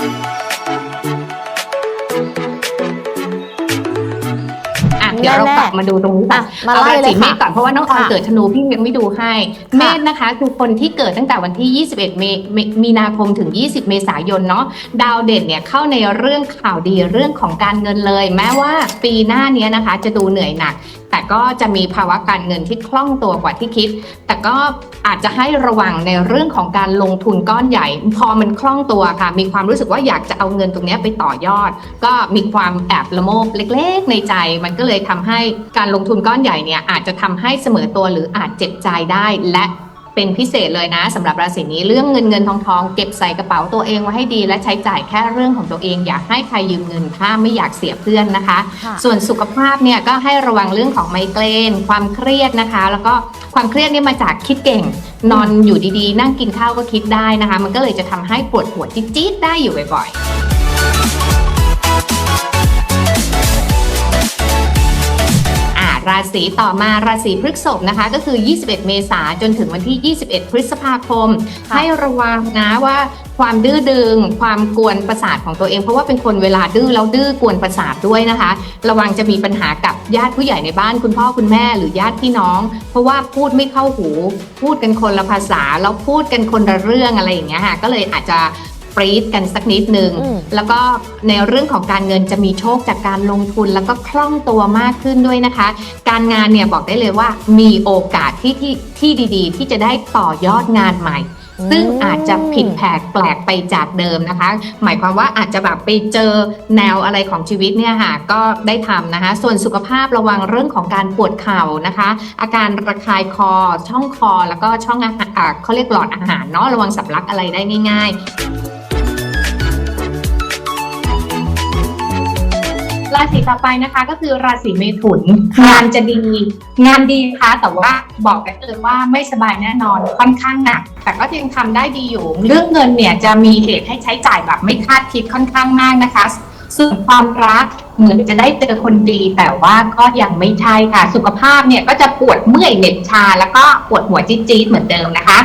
อะ เดี๋ยวเรากลับมาดูตรงนี้ค่ะอะมาเอาไล่ราเลศียเมค่ะษก่อนเพราะว่าน้องออนค่ะเกิดธนูพี่ยังไม่ดูให้ เมษนะคะคือคนที่เกิดตั้งแต่วันที่ 21เมเมมีนาคมถึง 20 เมษายนเนาะดาวเด่นเนี่ยเข้าในเรื่องข่าวดีเรื่องของการเงินเลย แม้ว่าปีหน้านี้นะคะจะดูเหนื่อยหนักแต่ก็จะมีภาวะการเงินที่คล่องตัวกว่าที่คิด แต่ก็อาจจะให้ระวังในเรื่องของการลงทุนก้อนใหญ่ พอมันคล่องตัวค่ะ มีความรู้สึกว่าอยากจะเอาเงินตรงเนี้ยไปต่อยอด ก็มีความแอบละโมบเล็ก ๆ ในใจ มันก็เลยทำให้การลงทุนก้อนใหญ่เนี่ยอาจจะทำให้เสมอตัวหรืออาจเจ็บใจได้และเป็นพิเศษเลยนะสำหรับราศีนี้เรื่องเงินเงินทองทองเก็บใส่กระเป๋าตัวเองไว้ให้ดี และใช้จ่ายแค่เรื่องของตัวเอง อย่าให้ใครยืมเงินถ้าไม่อยากเสียเพื่อนนะคะค่ะส่วนสุขภาพเนี่ยก็ให้ระวังเรื่องของไมเกรน ความเครียดนะคะ แล้วก็ความเครียดเนี่ยมาจากคิดเก่ง นอนอยู่ดีๆ นั่งกินข้าวก็คิดได้นะคะ มันก็เลยจะทำให้ปวดหัวจี๊ดๆได้อยู่บ่อยๆ ราศีต่อมาราศีพฤษภนะคะ ก็คือ 21 เมษาจนถึงวันที่ 21 พฤษภาคมค่ะให้ระวังนะว่าความดื้อดึง ความกวนประสาทของตัวเอง เพราะว่าเป็นคนเวลาดื้อแล้วดื้อกวนประสาทด้วยนะคะ ระวังจะมีปัญหากับญาติผู้ใหญ่ในบ้านคุณพ่อคุณแม่หรือญาติพี่น้อง เพราะว่าพูดไม่เข้าหู พูดกันคนละภาษาแล้วพูดกันคนละเรื่องอะไรอย่างเงี้ยค่ะก็เลยอาจจะ ปรี๊ดกันสักนิดนึงอืมแล้วก็ในเรื่องของการเงินจะมีโชคจากการลงทุนแล้วก็คล่องตัวมากขึ้นด้วยนะคะ การงานเนี่ยบอกได้เลยว่ามีโอกาสที่ที่ที่ดีๆ ที่จะได้ต่อยอดงานใหม่ซึ่งอาจจะผิดแผกแปลกไปจากเดิมนะคะ หมายความว่าอาจจะแบบไปเจอแนวอะไรของชีวิตเนี่ยค่ะก็ได้ทำนะคะ ส่วนสุขภาพระวังเรื่องของการปวดเข่านะคะ อาการระคายคอ ช่องคอ แล้วก็ช่องอาหารอ่าเขาเรียกหลอดอาหารเนาะระวังสำลักอะไรได้ง่าย ๆ ราศีต่อไปนะคะก็คือราศีเมถุนค่ะงานจะดี งานดีนะคะแต่ว่าบอกกันเลยว่าไม่สบายแน่นอนค่อนข้างหนักแต่ก็ยังทำได้ดีอยู่ เรื่องเงินเนี่ยจะมีเหตุให้ใช้จ่ายแบบไม่คาดคิดค่อนข้างมากนะคะ ส่วนความรักเหมือนจะได้เจอคนดี แต่ว่าก็ยังไม่ใช่ค่ะ สุขภาพเนี่ยก็จะปวดเมื่อยเหน็บชา แล้วก็ปวดหัวจี๊ดๆเหมือนเดิมนะคะ